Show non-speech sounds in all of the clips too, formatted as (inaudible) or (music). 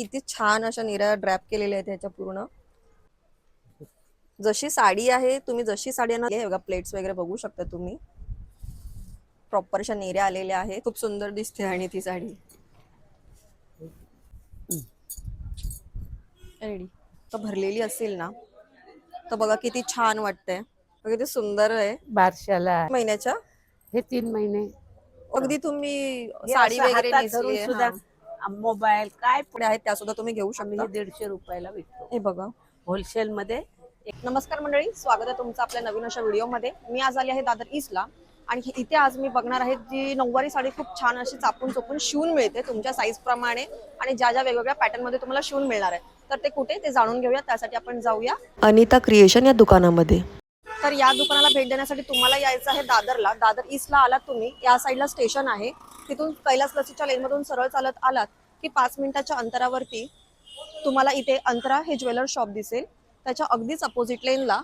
किती छान अशा निऱ्या ड्रॅप केलेल्या आहेत ह्याच्या पूर्ण. जशी साडी आहे तुम्ही जशी साडी आणा हे बघा प्लेट्स वगैरे बघू शकता तुम्ही. प्रॉपर अशा नेऱ्या आलेल्या आहेत. खूप सुंदर दिसते आणि ती साडी. रेडी तर भरलेली असेल ना तर बघा किती छान वाटतंय. किती सुंदर आहे. बारशाला महिन्याच्या? हे तीन महिने. अगदी तुम्ही साडी वगैरे सुद्धा मोबाईल काय पुढे आहेत त्या सुद्धा तुम्ही घेऊ शकता. दीडशे रुपयाला विकतो. हे बघा. होलसेल मध्ये नमस्कार मंडळी स्वागत आहे तुमचं आपल्या नवीन अशा व्हिडिओमध्ये. मी आज आली आहे दादर ईस्टला आणि इथे आज मी बघणार आहे जी नऊवारी साडी खूप छान अशी चापून चोपून शिवून मिळते तुमच्या साईज प्रमाणे. आणि ज्या ज्या वेगवेगळ्या पॅटर्नमध्ये तुम्हाला शिवून मिळणार आहे. तर ते कुठे ते जाणून घेऊया. त्यासाठी आपण जाऊया. अनिता क्रिएशन या दुकानामध्ये. तर या दुकानाला भेट देण्यासाठी तुम्हाला यायचं आहे दादरला. दादर ईस्टला आलात तुम्ही. या साईडला स्टेशन आहे. तिथून कैलास लसीच्या लेनमधून सरळ चालत आलात की पाच मिनिटाच्या अंतरावरती तुम्हाला इथे अंतरा हे ज्वेलर शॉप दिसेल. त्याच्या अगदीच अपोजिट लेनला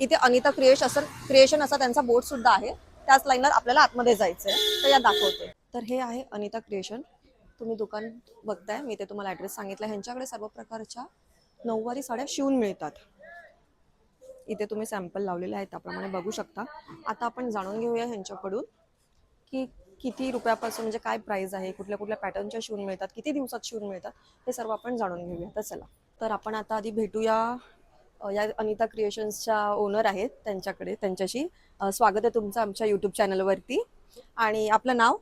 इथे अनिता क्रिएश असं क्रिएशन असा त्यांचा बोर्ड सुद्धा आहे. त्याच लाईनला आपल्याला आतमध्ये जायचं आहे तर या दाखवते. तर हे आहे अनिता क्रिएशन तुम्ही दुकान बघताय. मी ते तुम्हाला ॲड्रेस सांगितला. ह्यांच्याकडे सर्व प्रकारच्या नऊवारी साड्या शिवून मिळतात. इथे तुम्ही सॅम्पल लावलेले आहेत. त्याप्रमाणे बघू शकता. आता आपण जाणून घेऊया ह्यांच्याकडून की किती रुपयापासून म्हणजे काय प्राइस आहे कुठल्या कुठल्या पॅटर्नच्या शिवून मिळतात किती दिवसात शिवून मिळतात हे सर्व आपण जाणून घेऊया. तर चला. तर आपण आता आधी भेटूया या अनिता क्रिएशन्सच्या ओनर आहेत त्यांच्याकडे. त्यांच्याशी स्वागत आहे तुमचं आमच्या यूट्यूब चॅनलवरती आणि आपलं नाव?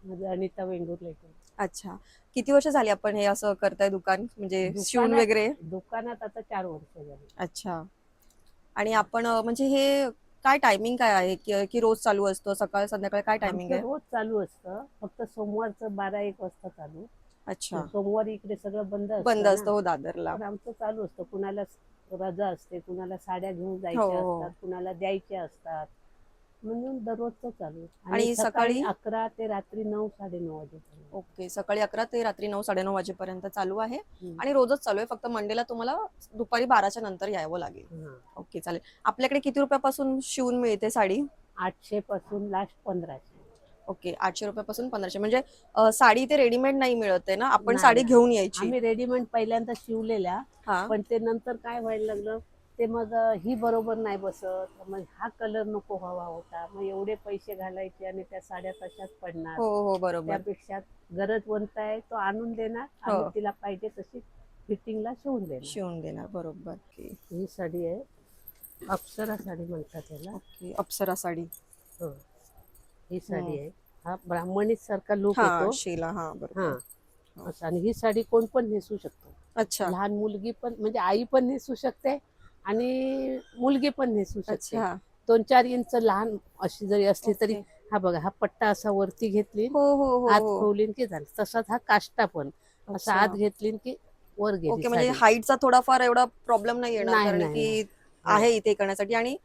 म्हणजे अनिता वेंगुर्लेकर अच्छा. किती वर्ष झाली आपण हे असं करताय दुकान? म्हणजे शिवून वगैरे? दुकानात आता चार वर्ष झाली. अच्छा. आणि आपण म्हणजे हे काय टायमिंग काय आहे? की की रोज चालू असतं? सकाळ संध्याकाळ काय टायमिंग आमचं आहे? रोज चालू असतं. फक्त सोमवारचं बारा एक वाजता चालू. अच्छा. सोमवारी इकडे सगळं बंद असतं बंद ना. असतं हो दादरला. तर आमचं चालू असतं. कुणाला रजा असते कुणाला साड्या घेऊन हो, जायच्या हो. असतात कुणाला द्यायच्या असतात. म्हणून दररोजचं चालू आणि सकाळी? अकरा ते रात्री नऊ साडेनऊ वाजेपर्यंत. ओके सकाळी अकरा ते रात्री नऊ साडेनऊ वाजेपर्यंत चालू आहे. हम्म. आणि रोजच चालू आहे फक्त मंडेला तुम्हाला दुपारी बाराच्या नंतर यावं लागेल. हा. ओके चालेल. आपल्याकडे किती रुपयापासून शिवून मिळते साडी? आठशे पासून लास्ट पंधराशे. ओके आठशे रुपयापासून पंधराशे. म्हणजे अ, साडी इथे रेडीमेड नाही मिळत आहे ना? आपण नाही, साडी नाही. घेऊन यायची. आम्ही रेडीमेड पहिल्यांदा शिवलेल्या हा. पण ते नंतर काय व्हायला लागलं? ते मग ही बरोबर नाही बसत. मग हा कलर नको हवा होता. मग एवढे पैसे घालायचे आणि त्या साड्या तशाच पडणार. हो हो बरोबर. त्यापेक्षा गरजवंत आहे तो आणून देणार आणि हो. तिला पाहिजे तशी फिटिंगला शिवून देणार. शिवून देणार बरोबर. ओके. ही साडी आहे. अप्सरा साडी म्हणतात त्याला. ओके अप्सरा साडी. हो. ही साडी. आहे. हा ब्राह्मणीच सारखा लुक हा येतो. शिला हा बरोबर. हा. असं. आणि ही साडी कोण पण नेसू शकतो. अच्छा. लहान मुलगी पण म्हणजे आई पण नेसू शकते आणि मुलगी पण नेसू शकते अच्छा दोन चार इंच लहान अशी जरी असली तरी ओके. हा बघा हा पट्टा असा वरती घेतली हो हो हो आत हो खोलीन की झालं तसाच हा काष्टा पण असा अच्छा. आत घेतली की वर ओके म्हणजे. हाईटचा थोडाफार एवढा प्रॉब्लेम नाही येणार नाही, कारण नाही, की. आहे इथे करण्यासाठी आणि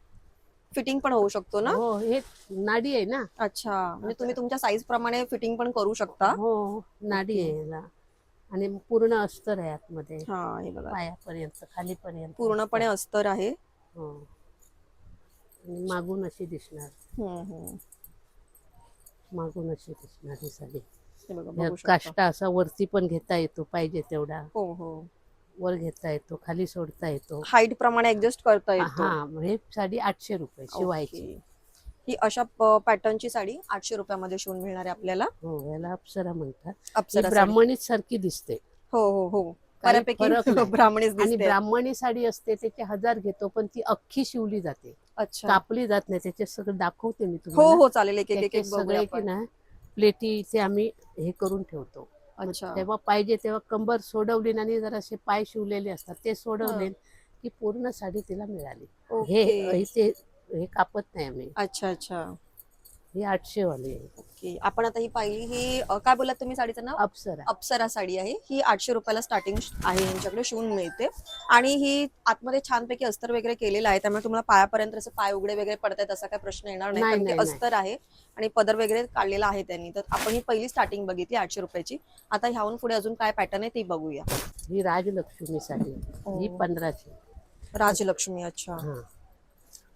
फिटिंग पण होऊ शकतो ना हो हे नाडी आहे ना अच्छा म्हणजे तुम्ही तुमच्या साईज प्रमाणे फिटिंग पण करू शकता हो नाडी. आहे याला आणि पूर्ण अस्तर आहे आतमध्ये. हा हे बघा. पायापर्यंत खालीपर्यंत पूर्णपणे अस्तर. आहे. हो. आणि मागून अशी दिसणार. हम्म, हम्म. मागून अशी दिसणार ही साडी. हे बघा शकता. काष्टा असा वरती पण घेता येतो पाहिजे तेवढा. हो हो. वर घेता येतो खाली सोडता येतो. हाईट प्रमाणे ऍडजस्ट करता येतो. हा हे साडी आठशे रुपये शिवायची. ओके. ही अशा पॅटर्नची साडी आठशे रुपयामध्ये शिवून मिळणार आहे आपल्याला. हो याला अप्सरा म्हणतात. ही अप्सरा. ब्राह्मणीच सारखी दिसते. हो हो हो. बऱ्यापैकी. (laughs) ब्राह्मणीच आणि ब्राह्मणी साडी असते त्याचे हजार घेतो पण ती अख्खी शिवली जाते. अच्छा. कापली जात नाही त्याचे सगळं दाखवते मी हो तुम्हाला. हो चालेल. एक एक एक त्याचे एक बघूया सगळे की. ना प्लेटी इथे आम्ही हे करून ठेवतो. अच्छा. तेव्हा पाहिजे तेव्हा कंबर सोडवली आणि जर असे पाय शिवलेले असतात ते सोडवले की पूर्ण साडी तिला मिळाली. हे हे कापत नाही आम्ही. अच्छा अच्छा. ही आठशे वाली आहे. ओके. आपण आता ही पाहिली ही अ, काय बोलात तुम्ही साडीचं नाव? अप्सरा. अप्सरा साडी आहे. ही आठशे रुपयाला स्टार्टिंग आहे यांच्याकडे शिवून मिळते. आणि ही आतमध्ये छानपैकी अस्तर वगैरे केलेलं आहे त्यामुळे तुम्हाला पायापर्यंत असे पाय उघडे वगैरे पडतायत असा काही प्रश्न येणार नाही. नाही, कारण ते नाही, नाही. अस्तर आहे आणि पदर वगैरे काढलेला आहे त्यांनी. तर आपण ही पहिली स्टार्टिंग बघितली आठशे रुपयाची. आता ह्याहून पुढे अजून काय पॅटर्न आहे ती बघूया. ही राजलक्ष्मी साडी ही हो. पंधराशे. राजलक्ष्मी अच्छा. हा.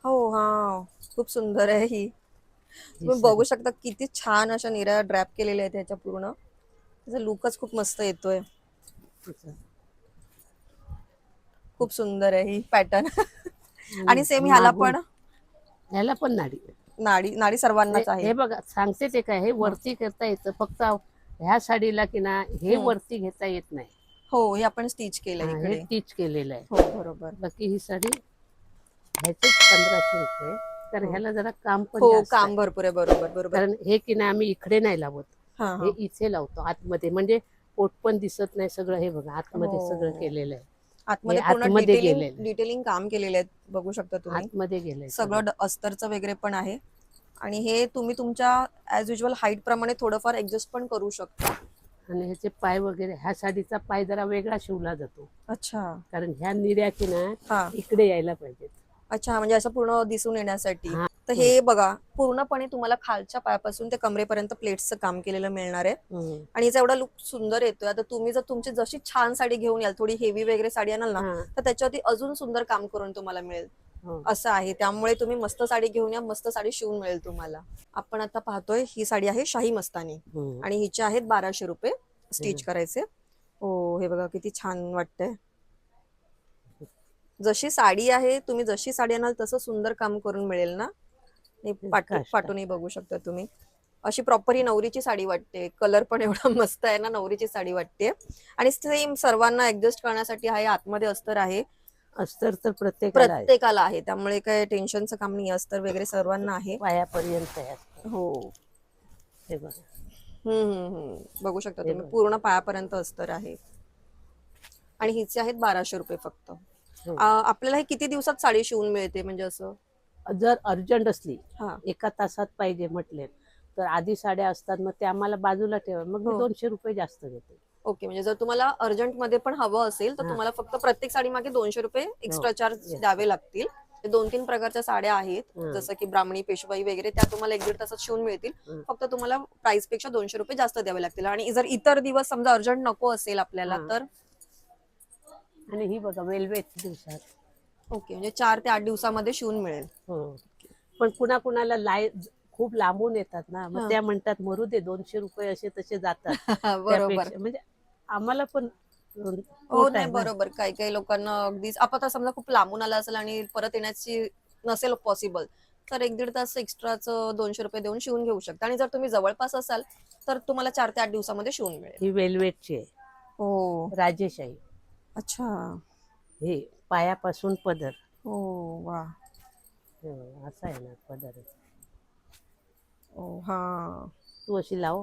हो हा. खूप सुंदर आहे ही. ही तुम्ही. बघू शकता किती छान अशा निऱ्या ड्रॅप केलेल्या आहेत ह्याच्या पूर्ण. त्याचा लुकच खूप मस्त येतोय. खूप सुंदर आहे ही पॅटर्न आणि सेम ह्याला मागून- पण? ह्याला पण नाडी. नाडी नाडी सर्वांनाच हे आहे. हे बघा सांगते ते काय हे वरती करता येतं फक्त ह्या साडीला की ना हे हम्म. वरती घेता येत नाही. हो हे आपण स्टिच केलंय हा, हे इकडे. टीच केलेलं आहे. हो बरोबर. बाकी ही साडी ह्याचे पंधराशे रुपये. तर हो. ह्याला जरा काम पण हो जास्त आहे. काम भरपूर आहे. बरोबर बरोबर. कारण हे की ना आम्ही इकडे नाही लावत. हा हा. हे इथे लावतो आतमध्ये. म्हणजे पोट पण दिसत नाही सगळं हे बघा आतमध्ये हो. सगळं केलेलं आहे. आतमध्ये हे पूर्ण आतमध्ये डिटेलिंग गेलेलं. डिटेलिंग काम केलेले आहेत बघू शकता तुम्ही. आतमध्ये गेलंय सगळं. ड- अस्तरचं वगैरे पण आहे. आणि हे तुम्ही तुमच्या ऍज युजल हाईट प्रमाणे थोडंफार ऍडजस्ट पण करू शकता. आणि ह्याचे पाय वगैरे ह्या साडीचा पाय जरा वेगळा शिवला जातो. अच्छा. कारण ह्या निर्या की ना हा. इकडे यायला पाहिजेत. अच्छा म्हणजे असं पूर्ण दिसून येण्यासाठी. हा. तर हे बघा पूर्णपणे तुम्हाला खालच्या पायापासून ते कमरेपर्यंत प्लेट्सचं काम केलेलं मिळणार आहे. हम्म. आणि याचा एवढा लुक सुंदर येतोय आता तुम्ही जर तुमची जशी छान साडी घेऊन याल थोडी हेवी वगैरे साडी आणाल ना हा, तर त्याच्यावरती अजून सुंदर काम करून तुम्हाला मिळेल. हो. असं आहे. त्यामुळे तुम्ही मस्त साडी घेऊन या मस्त साडी शिवून मिळेल तुम्हाला. आपण आता पाहतोय ही साडी आहे शाही मस्तानी. हम्म. आणि हिचे आहेत बाराशे रुपये स्टिच करायचे. हो हे बघा किती छान वाटतंय. जशी साडी आहे तुम्ही जशी साडी आणाल तसं सुंदर काम करून मिळेल ना? हे. पाठूनही बघू शकता तुम्ही. अशी प्रॉपर ही नवरीची साडी वाटते. कलर पण एवढा (laughs) मस्त आहे ना नवरीची साडी वाटते. आणि सेम सर्वांना ऍडजस्ट करण्यासाठी आहे आतमध्ये अस्तर आहे. अस्तर तर प्रत्येकाला आहे. प्रत्येकाला आहे. त्यामुळे काय टेन्शनचं काम नाही अस्तर वगैरे सर्वांना आहे. पायापर्यंत. हो. हे बघा. हम्म हम्म बघू शकता तुम्ही. पूर्ण पायापर्यंत अस्तर आहे. आणि हिचे आहेत बाराशे रुपये फक्त. आपल्याला हे किती दिवसात साडी शिवून मिळते म्हणजे असं जर अर्जंट असली हा एका तासात पाहिजे म्हटले तर आधी साड्या असतात मग ते आम्हाला बाजूला ठेवा मग मी हो. दोनशे रुपये जास्त घेते ओके म्हणजे जर तुम्हाला अर्जंटमध्ये पण हवं असेल तर हा. तुम्हाला फक्त प्रत्येक साडी मागे दोनशे रुपये एक्स्ट्रा चार्ज Yes. द्यावे लागतील ते दोन तीन प्रकारच्या साड्या आहेत हा. जसं की ब्राह्मणी पेशवाई वगैरे त्या तुम्हाला एक दीड तासात शिवून मिळतील हं. फक्त तुम्हाला प्राइसपेक्षा दोनशे रुपये जास्त द्यावे लागतील आणि जर इतर दिवस समजा अर्जंट नको असेल आपल्याला हा. तर आणि ही बघा वेलवेट दिवसात. ओके म्हणजे चार ते आठ दिवसामध्ये शिवून मिळेल. हो. पण कुणा कुणाला लाय खूप लांबून येतात ना. मग त्या म्हणतात मरू दे दोनशे रुपये असे तसे जातात. (laughs) बरोबर. त्यापेक्षा- म्हणजे आम्हाला पण हो नाही. बरोबर. काही काही लोकांना अगदीच आपण आता समजा खूप लांबून आला असेल आणि परत येण्याची नसेल पॉसिबल तर एक दीड तास एक्स्ट्राच दोनशे रुपये देऊन शिवून घेऊ शकता. आणि जर तुम्ही जवळपास असाल तर तुम्हाला चार ते आठ दिवसामध्ये शिवून मिळेल. ही वेलवेटची आहे. हो. राजेशाही. अच्छा. हे पायापासून पदर. हो वा. हे बघा, असा आहे ना पदर. ओ हा. तू अशी लाव.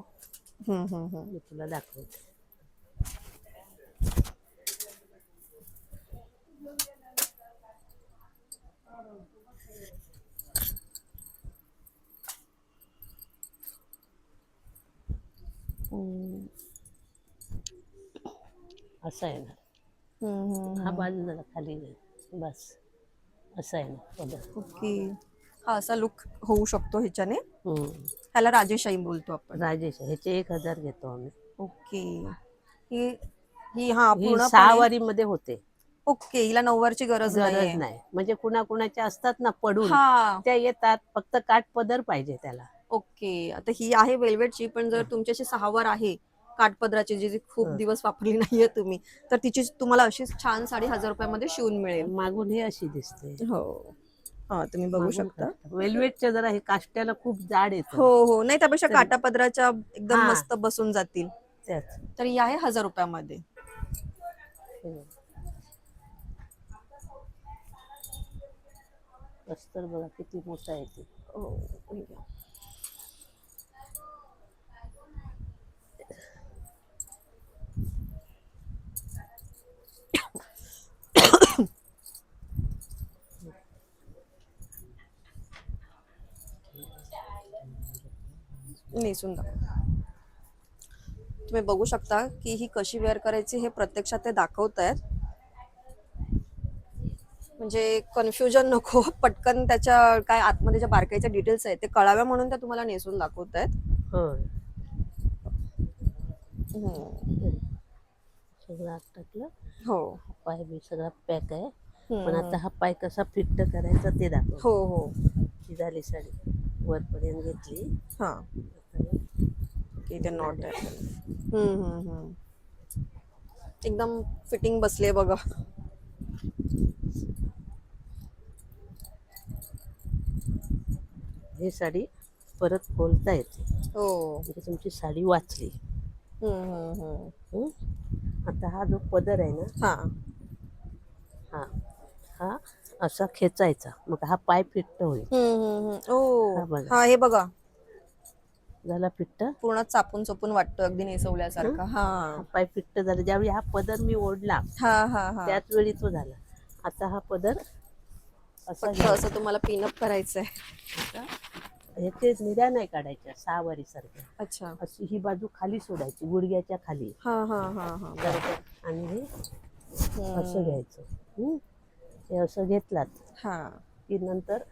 हम्म, हम्म, हम्म. मी तुला दाखवते. हम्म, असं आहे ना. हा हम्म. बाजू जरा खाली नाही बस. असं आहे ना पदर ओके. हा असा लुक होऊ शकतो ह्याच्याने. हम्म. ह्याला राजेशाही बोलतो आपण. राजेश ह्याचे एक हजार घेतो आम्ही. ओके. ही ही हा ही पूर्ण सहावारी मध्ये होते. ओके हिला नऊवारची गरज गरज नाही नाही. म्हणजे कुणा कुणाच्या असतात ना पडून हा. त्या येतात. फक्त काठ पदर पाहिजे त्याला. ओके. आता ही आहे वेल्वेटची पण जर तुमच्याशी सहावर आहे काठपदराची जी खूप हं. दिवस वापरली नाहीये तुम्ही तर तिची तुम्हाला अशीच छान साडी हजार रुपयामध्ये शिवून मिळेल. मागून हे अशी दिसते. हो. हा तुम्ही बघू शकता. वेलवेटच्या जरा हे काष्ट्याला खूप जाड येत. हो हो. नाही त्यापेक्षा तर- काटापदराच्या एकदम हा. मस्त बसून जातील. त्याच. तर ही आहे हजार रुपयामध्ये. अस्तर बघा किती मोठा आहे ते. हो, ठीक आहे. नेसून दाखव तुम्ही बघू शकता की ही कशी वेअर करायची हे प्रत्यक्षात ते दाखवत आहेत. म्हणजे कन्फ्युजन नको पटकन त्याच्या काय आतमध्ये ज्या बारकाईच्या डिटेल्स आहेत ते कळाव्या म्हणून त्या तुम्हाला नेसून दाखवत आहेत. सगळं आत टाकलं हो. पाय बी सगळा पॅक आहे. पण आता हा पाय कसा फिट करायचा ते दाखव. हो हो. ही झाली साडी. वरपर्यंत घेतली. हा. ते नॉट आहे हम्म, हम्म, हम्म. एकदम फिटिंग बसले बघा हे साडी परत खोलता येते हो म्हणजे तुमची साडी वाचली हम्म, हम्म, हम्म. हं? आता हा जो पदर आहे ना हा हा हा असा खेचायचा मग हा पाय फिट्ट होईल हम्म, हम्म, हम्म. ओ हा बघा. हा हे बघा झाला फिट्ट. पूर्ण चापून चपून वाटतो अगदी नेसवल्यासारखा. हा? पाय फिट्ट झाला. ज्यावेळी हा पदर मी ओढला हा हा हा. त्याच वेळी तो झाला. आता हा पदर असा असं तुम्हाला पिनअप करायचंय. घ्यायचा. हे ते निऱ्या नाही काढायच्या सहावारी सारख्या अच्छा. अशी ही बाजू खाली सोडायची गुडघ्याच्या खाली. हा हा हा हा. बरोबर. आणि हे. असं घ्यायचं. हं? हे असं घेतलात. हा. की नंतर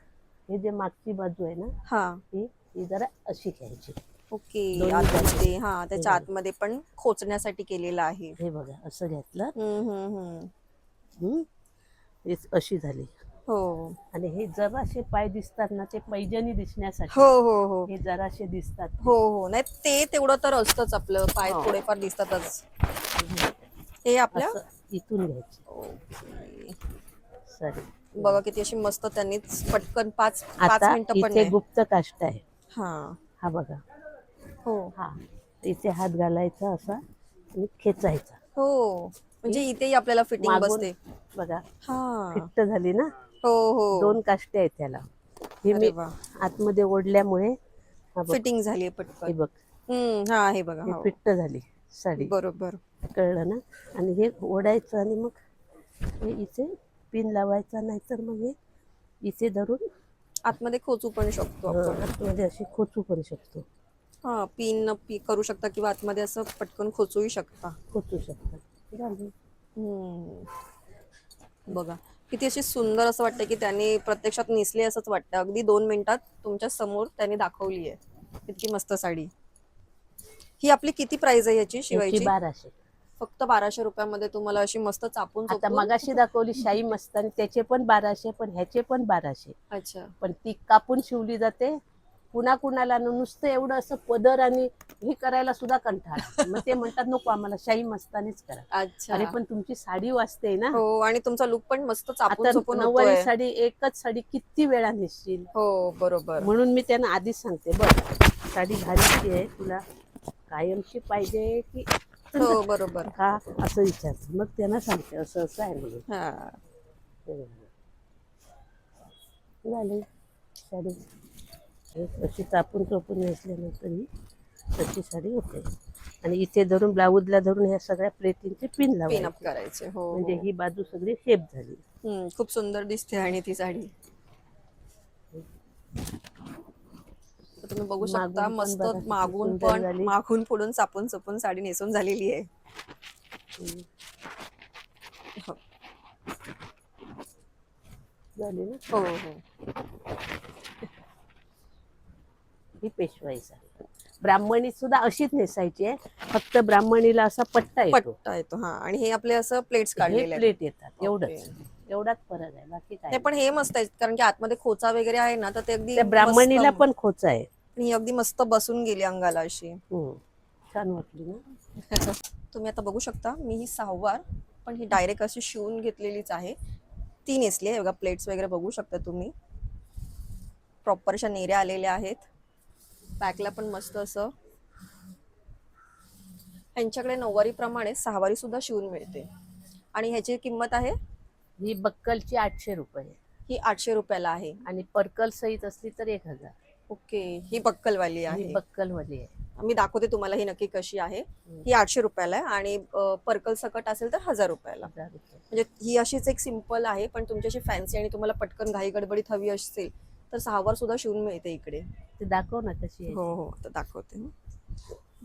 हे जे मागची बाजू आहे ना हा. ही ही जरा अशी घ्यायची. ओके आतमध्ये. हा त्याच्या. आतमध्ये पण खोचण्यासाठी केलेलं आहे. हे बघा असं घेतलं. हम्म, हम्म, हम्म. हं? हे अशी झाली. हो. आणि हे जराशे पाय दिसतात ना ते पैजणी दिसण्यासाठी. हो हो हो. हे जराशे दिसतात. हो हो. नाही ते तेवढं तर असतंच आपलं. पाय हो. थोडेफार दिसतातच. हे आपल्या? असं इथून घ्यायची. ओके. सॉरी. बघा किती अशी मस्त त्यांनीच पटकन पाच पाच आता मिनिटं पण इथे नाही गुप्त काष्ट आहे. हा. हा बघा. हो. हा. इथे हात घालायचा असा आणि खेचायचा. हो. म्हणजे इथेही आपल्याला फिटिंग मागून बसते. बघा हा. फिट्ट झाली ना? हो हो. दोन काष्टे आहेत त्याला. हे अरे मी वा. आतमध्ये ओढल्यामुळे हा बघ. फिटिंग झाली हे पटकन बघ. हम्म हा हे बघा हे हो. फिट्ट झाली साडी. बरोबर. कळलं ना? आणि हे ओढायचं आणि मग हे इथे पिन लावायचा नाहीतर मग हे इथे धरून आतमध्ये खोचू पण शकतो आपण. आतमध्ये अशी खोचू पण शकतो. हा पिन पी करू शकता किंवा आतमध्ये असं पटकन खोचूही शकता. खोचू शकतात झाली हम्म. बघा किती अशी सुंदर असं वाटतं की त्यांनी प्रत्यक्षात नेसली असंच वाटतं अगदी दोन मिनिटात तुमच्यासमोर त्यांनी दाखवली आहे इतकी मस्त साडी. ही आपली किती प्राइस आहे याची याची शिवायची? बाराशे. फक्त बाराशे रुपयामध्ये तुम्हाला अशी मस्त चापून आता चोपून- मगाशी दाखवली शाही मस्तानी त्याचे पण बाराशे पण ह्याचे पण बाराशे. अच्छा. पण ती कापून शिवली जाते. कुणा कुणाला न नुसतं एवढं असं पदर आणि हे करायला सुद्धा कंटाळा. मग ते म्हणतात नको आम्हाला शाही मस्तानीच करा. अच्छा. अरे पण तुमची साडी वाचते ना. हो आणि तुमचा लुक पण मस्त चापून आता चोपून नऊवारी साडी एकच साडी किती वेळा नेसशील हो बरोबर. म्हणून मी त्यांना आधीच सांगते बघ साडी घालायची आहे तुला कायमची पाहिजे की हो (laughs) बरोबर. का असं विचारते मग त्यांना सांगते असं असं आहे म्हणून. हा. हे. झाली. साडी. हे अशी चापून चोपून नेसल्यानंतर ही तशी साडी होते. आणि इथे धरून ब्लाऊजला धरून ह्या सगळ्या प्लेटिंगचे पिन पिन लावायचे. अप करायचे हो म्हणजे हो. ही बाजू सगळी शेप झाली. हम्म, खूप सुंदर दिसते आणि ती साडी. तुम्ही बघू शकता मस्त मागून पण. मागून पुढून चापून चपून साडी नेसून झालेली आहे. हो. झाली ना? हो हो. ही पेशवाई साडी. ब्राह्मणी सुद्धा अशीच नेसायची आहे. फक्त ब्राह्मणीला असा पट्टा येतो. पट्टा येतो हा. आणि हे आपले असं प्लेट्स काढलेले आहेत. प्लेट येतात. एवढंच. एवढाच फरक आहे. बाकी काय नाही पण हे मस्त आहे कारण की आतमध्ये खोचा वगैरे आहे ना तर ते अगदी त्या ब्राह्मणीला मस्त- पण खोच आहे. ही अगदी मस्त बसून गेली अंगाला अशी. हम्म. छान वाटली ना. (laughs) तुम्ही आता बघू शकता मी ही सहावार पण ही डायरेक्ट अशी शिवून घेतलेलीच आहे. ती नेसली आहे बघा प्लेट्स वगैरे बघू शकता तुम्ही. प्रॉपर अशा नेऱ्या आलेल्या आहेत. बॅकला पण मस्त असं. ह्यांच्याकडे नऊवारी प्रमाणे सहावारी सुद्धा शिवून मिळते. आणि ह्याची किंमत आहे? ही बक्कलची आठशे रुपये. ही आठशे रुपयाला आहे. आणि पर्कल सहित असली तर एक हजार. ओके. ही बक्कलवाली ही आहे. बक्कलवाली आहे. मी दाखवते तुम्हाला ही नक्की कशी आहे. ही आठशे रुपयाला आहे आणि पर्कल सकट असेल तर हजार रुपयाला. म्हणजे ही अशीच एक सिंपल आहे पण तुमच्याशी फॅन्सी आणि तुम्हाला पटकन घाई गडबडीत हवी असेल तर सहावार सुद्धा शिवून मिळते इकडे. ते दाखव ना कशी आहे. हो हो तर दाखवते.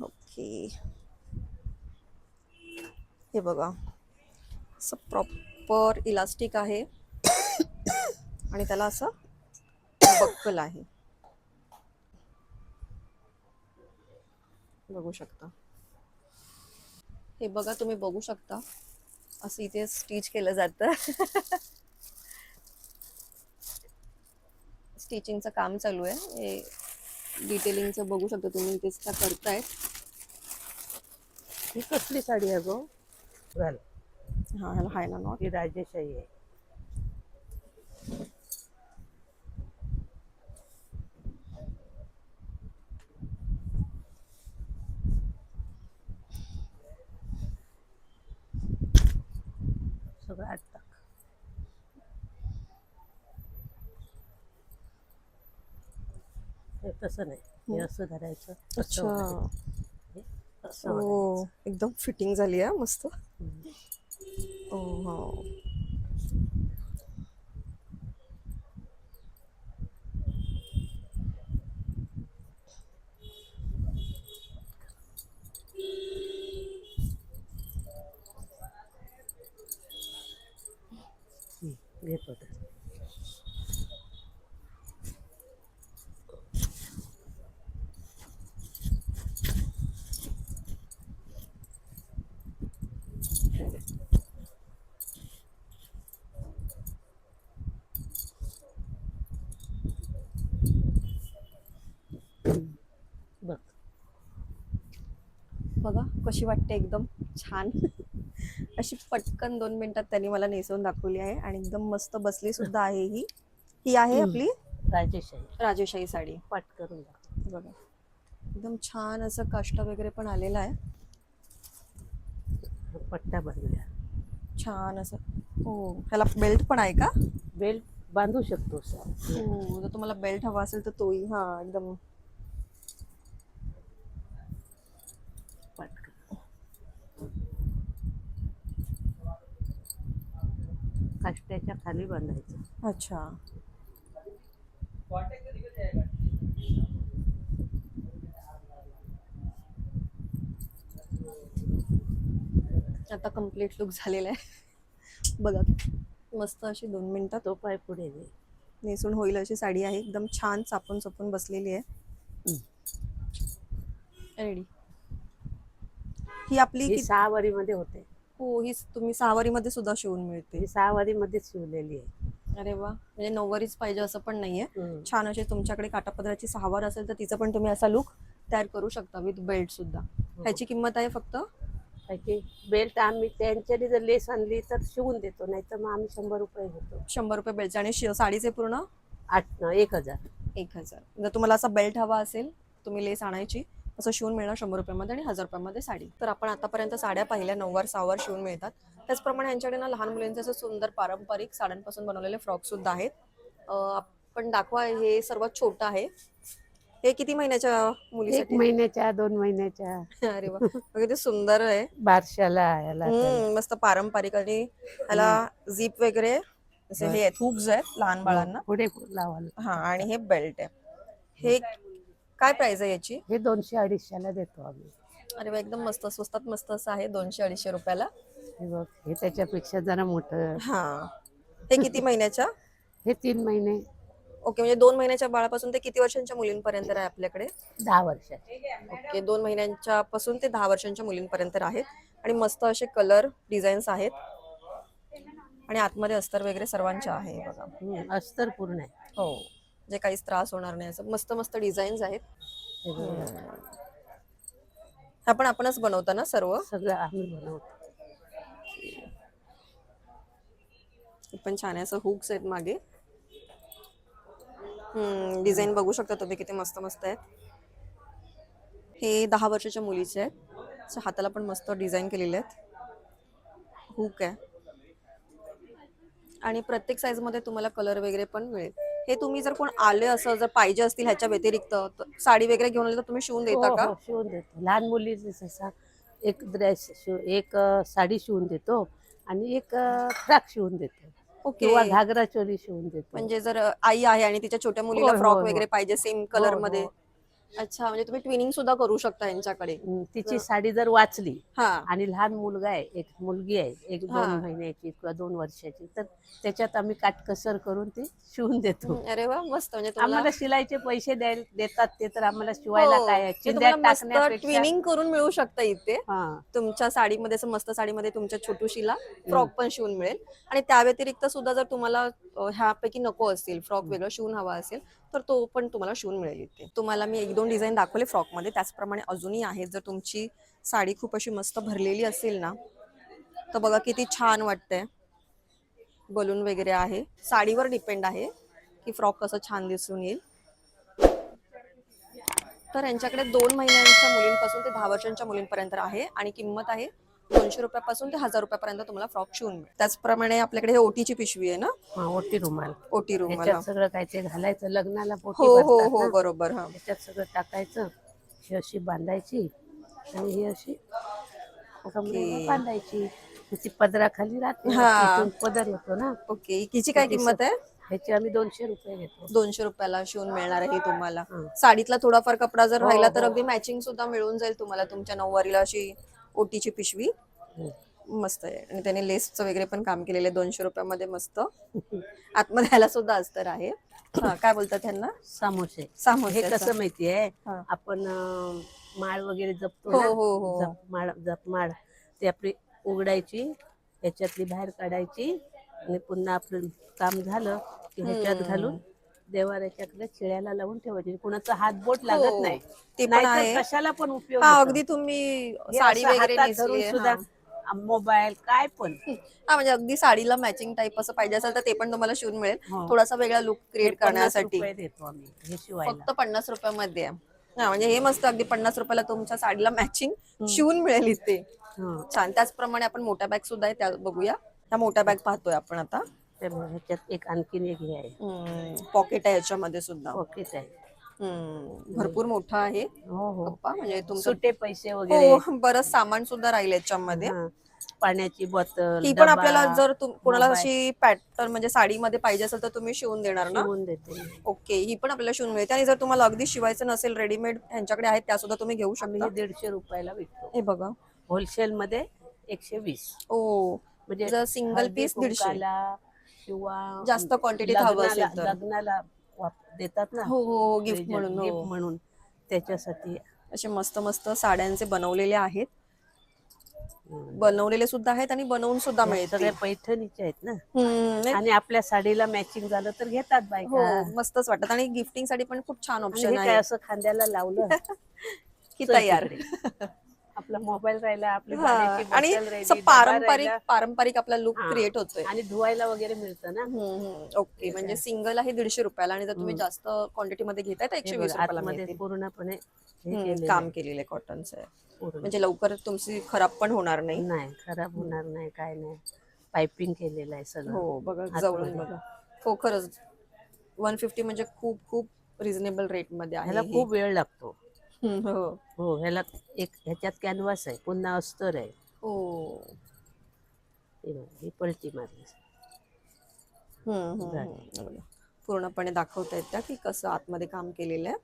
ओके. हे बघा. असं प्रॉपर इलास्टिक आहे. (coughs) आणि त्याला असं बक्कल आहे. बघू शकता. हे बघा तुम्ही बघू शकता. असं इथे स्टिच केलं जातं. (laughs) स्टिचिंगचं काम चालू आहे. हे डिटेलिंगचं बघू शकता तुम्ही तेच त्या करतायत. ही कसली साडी आहे गो? घाल हा ह्याला हाय ना नॉट. ही राजेशाही आहे सगळं आठ टाक हे तसं नाही हे असं धरायचं असं अच्छा वाढायचं. हे असं ओ वाढायचं. एकदम फिटिंग झाली आहे मस्त हम्म. ओ हो हम्म. घेत होते बघ बघा कशी वाटते एकदम छान. (laughs) अशी पटकन दोन मिनिटात त्यांनी मला नेसवून दाखवली आहे आणि एकदम मस्त बसली सुद्धा आहे ही. ही आहे. आपली राजेशाही. राजेशाही साडी. दाखव. बघा. एकदम छान असं काष्ट वगैरे पण आलेलं आहे. पट्ट्या बांधल्या छान असं. हो ह्याला बेल्ट पण आहे का? बेल्ट बांधू शकतोस हो जर तुम्हाला बेल्ट हवा असेल तर तोही. हा एकदम पाठ कर काष्ट्याच्या खाली बांधायचं. अच्छा. आता कंप्लीट लुक झालेला आहे. बघा मस्त अशी दोन मिनिटात तो पाय पुढे नेसून होईल अशी साडी आहे. एकदम छान चापून चपून बसलेली आहे. रेडी ही आपली ही कि- सहावारी मध्ये होते. हो ही तुम्ही सहावारी मध्ये सुद्धा शिवून मिळते. ही सहावारी मध्येच शिवलेली आहे. अरे वा. म्हणजे नऊवारीच पाहिजे असं पण नाहीये. हम्म. छान अशी तुमच्याकडे काटापदराची सहावार असेल तर तिचं पण तुम्ही असा लुक तयार करू शकता विथ बेल्ट सुद्धा. ह्याची किंमत आहे फक्त? त्याची बेल्ट आम्ही त्यांच्यानी जर लेस आणली तर शिवून देतो नाही तर मग आम्ही शंभर रुपये घेतो. शंभर रुपये बेल्ट आणि शि- साडीचे पूर्ण? आठ एक हजार. एक हजार. जर तुम्हाला असा बेल्ट हवा असेल तुम्ही लेस आणायची. असं शिवून मिळणार शंभर रुपयामध्ये आणि हजार रुपयामध्ये साडी. तर आपण आतापर्यंत साड्या पाहिल्या नऊवार सहावार शिवून मिळतात. त्याचप्रमाणे यांच्याकडे ना लहान मुलींचे असं सुंदर पारंपरिक साड्यांपासून बनवलेले फ्रॉक सुद्धा आहेत. आपण दाखवा हे सर्वात छोटं आहे. हे किती महिन्याच्या एक मुलीसाठी महिन्याच्या दोन महिन्याच्या. (laughs) अरे वा. किती सुंदर आहे. बारशाला याला मस्त पारंपरिक आणि ह्याला झीप वगैरे हे आहेत हुक्स आहेत लहान बाळांना. पुढे लावायला हा आणि हे बेल्ट आहे. हे काय प्राइस आहे याची? हे दोनशे अडीचशेला देतो आम्ही. अरे वा एकदम मस्त स्वस्तात मस्त असं आहे दोनशे अडीचशे रुपयाला. हे बघ हे त्याच्यापेक्षा जरा मोठं. हा. हे किती महिन्याच्या? हे तीन महिने. ओके म्हणजे दोन महिन्याच्या बाळापासून ते किती वर्षांच्या मुलींपर्यंत आहे आपल्याकडे? दहा वर्षाचे. ओके दोन महिन्यांच्या पासून ते दहा वर्षांच्या मुलींपर्यंत आहेत. आणि मस्त असे कलर डिझाईन्स आहेत. आणि आतमध्ये अस्तर वगैरे सर्वांच्या आहे बघा. अस्तर पूर्ण आहे. हो. जे काहीच त्रास होणार नाही असं मस्त मस्त डिझाईन्स आहेत. हे पण आपणच बनवता ना सर्व? सगळं आम्ही बनवतो. पण छान आहे असं हुक्स आहेत मागे. हम्म डिझाईन बघू शकता तुम्ही किती मस्त मस्त आहेत. हे दहा वर्षाच्या मुलीचे आहेत. हाताला पण मस्त डिझाईन केलेले आहेत. हुक आहे. आणि प्रत्येक size मध्ये तुम्हाला कलर वगैरे पण मिळेल. हे तुम्ही जर कोण आले असं जर पाहिजे असतील ह्याच्या व्यतिरिक्त तर साडी वगैरे घेऊन आले तर तुम्ही शिवून देता हो, का? हो, शिवून देतो. लहान मुली जसा एक ड्रेस शिव एक अं, साडी शिवून देतो आणि एक फ्रॉक शिवून देतो. ओके. किंवा घागरा चोली शिवून देतो. म्हणजे जर आई आहे आणि तिच्या छोट्या मुलीला होय, फ्रॉक होय, वगैरे. पाहिजे सेम कलर हो, मध्ये हो. अच्छा म्हणजे तुम्ही ट्विनिंग सुद्धा करू शकता यांच्याकडे. हम्म, तिची साडी जर वाचली हा. आणि लहान मुलगा आहे एक मुलगी आहे एक हा. दोन महिन्याची किंवा दोन वर्षाची तर त्याच्यात आम्ही काटकसर करून ते शिवून देतो. अरे वा मस्त. म्हणजे तुम्हाला आम्हाला शिलाईचे पैसे द्याय देतात ते तर आम्हाला शिवायला हो, काय आहे? म्हणजे टाकण्यापेक्षा ट्विनिंग करून मिळू शकतं इथे. हा. तुमच्या साडीमध्ये असं मस्त साडीमध्ये तुमच्या छोटूशीला फ्रॉक पण शिवून मिळेल. आणि त्या व्यतिरिक्त सुद्धा जर तुम्हाला ह्यापैकी नको असतील फ्रॉक वेगळं शिवून हवा असेल तर तो पण तुम्हाला शिवून मिळेल इथे. तुम्हाला मी एक दोन डिझाईन दाखवले फ्रॉकमध्ये त्याचप्रमाणे अजूनही आहेत. जर तुमची साडी खूप अशी मस्त भरलेली असेल ना तर बघा किती छान वाटतंय. बलून वगैरे आहे. साडीवर डिपेंड आहे की फ्रॉक कसं छान दिसून येईल. तर यांच्याकडे दोन महिन्यांच्या मुलींपासून ते दहा वर्षांच्या मुलींपर्यंत आहे आणि किंमत आहे दोनशे रुपयापासून ते हजार रुपयापर्यंत तुम्हाला फ्रॉक शिवून मिळेल. त्याचप्रमाणे आपल्याकडे हे ओटीची पिशवी आहे ना? हा ओटी रुमाल. ओटी रूम ह्याच्यात सगळं काय ते घालायचं लग्नाला पोटी हो हो भरतात हो ना. बरोबर हा. ह्याच्यात सगळं टाकायचं ही अशी बांधायची आणि ही अशी कमरेला बांधायची. त्याची पदराखाली राहते हा. पदर येतो ना. ओके. हिची काय किंमत आहे? ह्याची आम्ही दोनशे रुपये घेतो. दोनशे रुपयाला शिवून मिळणार आहे ही तुम्हाला. हं. साडीतला थोडाफार कपडा जर हो, राहिला तर हो. अगदी मॅचिंग सुद्धा मिळून जाईल तुम्हाला. तुमच्या नऊवारीला अशी ओटीची पिशवी. मस्त आहे. आणि त्याने लेसचं वगैरे पण काम केलेलं आहे. दोनशे रुपयामध्ये मस्त. (laughs) आतमध्ये ह्याला सुद्धा अस्तर आहे. हा, काय बोलतात त्यांना समोसे. हे सामोसे कसं माहितीये? हा. आपण अं, माळ वगैरे जपतो हो ना? हो हो. जप माळ जप माळ. ती आपली उघडायची ह्याच्यातली बाहेर काढायची आणि पुन्हा आपलं काम झालं की ह्याच्यात. घालून देवाऱ्याच्याकडे चिळ्याला लावून ठेवायची. कुणाचा हात बोट लागत हो, नाही. ते पण नाहीतर आहे. कशाला पण उपयोग हा होतो. अगदी तुम्ही हे साडी असं वगैरे हातात धरून नेसली सुद्धा मोबाईल काय पण. हा म्हणजे अगदी साडीला मॅचिंग टाईप असं पाहिजे असेल तर ते पण तुम्हाला शिवून मिळेल. हो. थोडासा वेगळा लुक क्रिएट करण्यासाठी. रुपये देतो आम्ही हे शिवायला. फक्त पन्नास रुपयामध्ये. आहे हा म्हणजे हे मस्त अगदी पन्नास रुपयाला तुमच्या साडीला मॅचिंग शिवून मिळेल इथे. हं. छान त्याचप्रमाणे आपण मोठ्या बॅग सुद्धा आहे त्या बघूया. त्या मोठ्या बॅग पाहतोय आपण आता. तर मग ह्याच्यात एक आणखीन एक हे आहे. पॉकेट आहे याच्यामध्ये सुद्धा. ओकेच आहे. हम्म, भरपूर मोठा आहे. हो हो. कप्पा म्हणजे तुमचं सुटे पैसे वगैरे. हो बरंच सामान सुद्धा राहील याच्यामध्ये. हं. पाण्याची बॉटल ही पण डबा आपल्याला जर तुम- कोणाला मोबाईल. अशी पॅटर्न म्हणजे साडीमध्ये पाहिजे असेल तर तुम्ही शिवून देणार ना? शिवून देते. ओके ही पण आपल्याला शिवून मिळते. आणि जर तुम्हाला अगदी शिवायचं नसेल रेडीमेड ह्यांच्याकडे आहेत त्या सुद्धा तुम्ही घेऊ आम्ही शकता. हे दीडशे रुपयाला विकतो. हे बघा. होलसेल मध्ये एकशे वीस. ओ म्हणजे जर सिंगल हळदी पीस दीडशे. कुंकाला किंवा जास्त क्वांटिटीत हवं असेल लग्नाला तर. लग्नाला वाप- देतात ना हो हो गिफ्ट present, म्हणून gift हो. म्हणून. त्याच्यासाठी. असे मस्त मस्त साड्यांचे बनवलेले आहेत. हं. बनवलेले सुद्धा आहेत आणि बनवून सुद्धा मिळतील. सगळ्या पैठणीचे आहेत ना. आणि आपल्या साडीला मॅचिंग झालं तर घेतात हो बायका मस्तच वाटत. आणि गिफ्टिंगसाठी पण खूप छान आणि ऑप्शन हे काय आहे असं खांद्याला लावलं? (laughs) की तयार. (laughs) आपला मोबाईल राहिला आपली आणि बॉटल राहिली, असं डबा पारंपरिक राहिला. पारंपरिक आपला लुक हा. क्रिएट होतोय आणि धुवायला वगैरे मिळतं ना. ओके म्हणजे सिंगल आहे दीडशे रुपयाला आणि जर तुम्ही. जास्त क्वांटिटी मध्ये घेताय तर एकशे हे वीस बघा, रुपयाला आतमध्ये मिळतील पूर्णपणे हे हम्म, केलेलं काम आहे. केलेले कॉटनचं आहे पूर्ण. म्हणजे लवकर तुमची खराब पण होणार नाही नाही खराब होणार नाही काय नाही पायपिंग केलेलं आहे सगळं हो बघा. जवळून बघा हो खरंच वन फिफ्टी म्हणजे खूप खूप रिझनेबल रेटमध्ये आहे ह्याला हे. खूप वेळ लागतो हम्म, हो. हो ह्याला एक ह्याच्यात कॅनव्हास आहे पुन्हा अस्तर आहे. हो. हे बघा, ही पलटी मारली. हम्म, हम्म, झाली. हम्म. बघा. पूर्णपणे दाखवता येत की कसं आतमध्ये काम केलेलं आहे?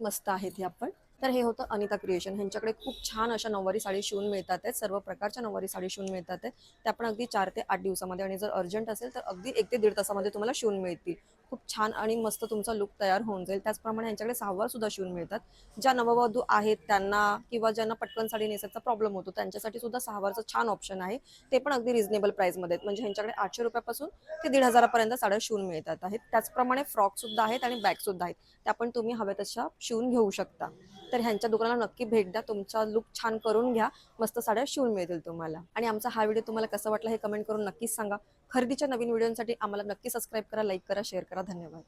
मस्त आहेत हे आपण. तर हे होतं अनिता क्रिएशन ह्यांच्याकडे खूप छान अशा नऊवारी साडी शिवून मिळतात आहेत. सर्व प्रकारच्या नऊवारी साडी शिवून मिळतात आहेत. त्या पण अगदी चार ते आठ दिवसामध्ये आणि जर अर्जंट असेल तर अगदी एक ते दीड तासामध्ये तुम्हाला शिवून मिळतील. खूप छान आणि मस्त तुमचा लुक तयार होऊन जाईल. त्याचप्रमाणे यांच्याकडे सहावार सुद्धा शिवून मिळतात. ज्या नववधू आहेत त्यांना किंवा ज्यांना पटकन साडी नेसायचा प्रॉब्लेम होतो त्यांच्यासाठी सुद्धा सहावारचं छान ऑप्शन आहे. ते पण अगदी रिझनेबल प्राईसमध्ये आहेत. म्हणजे ह्यांच्याकडे आठशे रुपयापासून ते दीड हजारापर्यंत साड्या शिवून मिळतात आहेत. त्याचप्रमाणे फ्रॉक सुद्धा आहेत आणि बॅग सुद्धा आहेत. त्या पण तुम्ही हव्या तशा शिवून घेऊ शकता. तर ह्यांच्या दुकानाला नक्की भेट द्या. तुमचा लुक छान करून घ्या. मस्त साड्या शिवून मिळतील तुम्हाला. आणि आमचा हा व्हिडिओ तुम्हाला कसा वाटला हे कमेंट करून नक्कीच सांगा. खरेदीच्या नवीन व्हिडिओसाठी आम्हाला नक्की सबस्क्राईब करा लाईक करा शेअर करा. धन्यवाद.